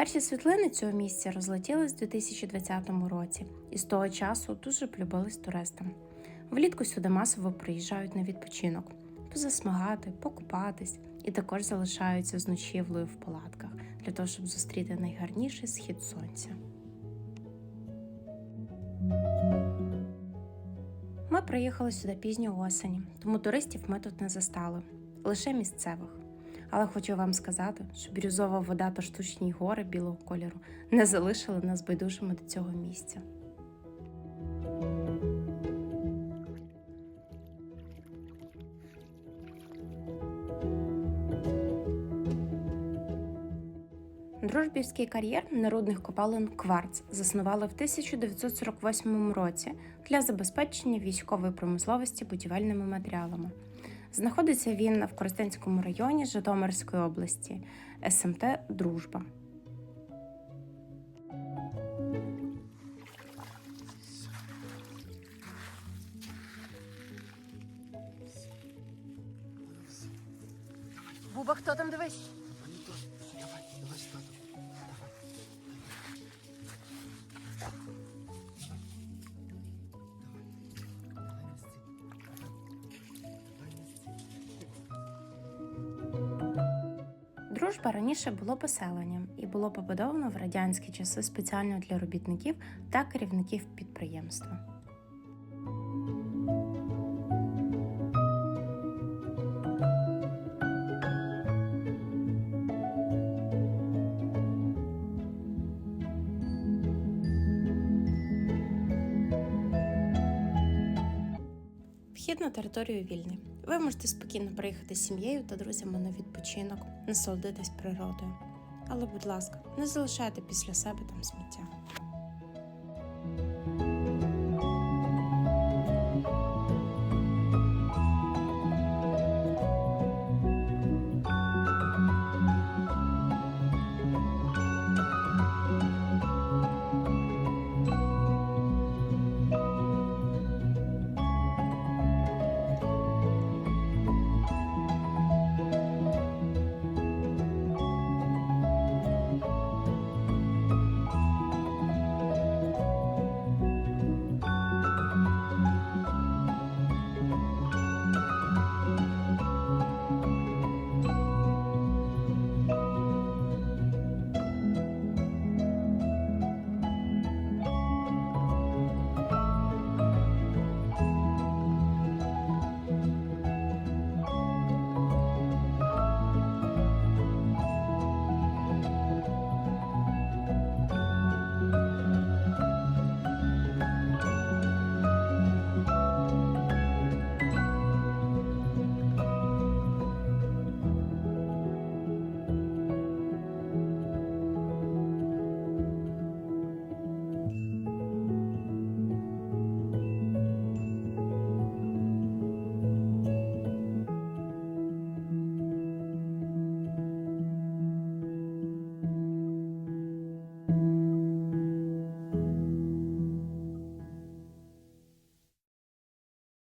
Перші світлини цього місця розлетілись у 2020 році і з того часу дуже полюбились туристам. Влітку сюди масово приїжджають на відпочинок, позасмагати, покупатись і також залишаються з ночівлею в палатках для того, щоб зустріти найгарніший схід сонця. Ми приїхали сюди пізньої осені, тому туристів ми тут не застали, лише місцевих. Але хочу вам сказати, що бірюзова вода та штучні гори білого кольору не залишили нас байдужими до цього місця. Дружбівський кар'єр народних копалин Кварц заснували в 1948 році для забезпечення військової промисловості будівельними матеріалами. Знаходиться він в Коростенському районі Житомирської області, СМТ Дружба. Буба, хто там дивись? Давай. Давай. Дружба раніше було поселенням і було побудовано в радянські часи спеціально для робітників та керівників підприємства. Вхід на територію вільний. Ви можете спокійно приїхати з сім'єю та друзями на відпочинок, насолодитись природою. Але, будь ласка, не залишайте після себе там сміття.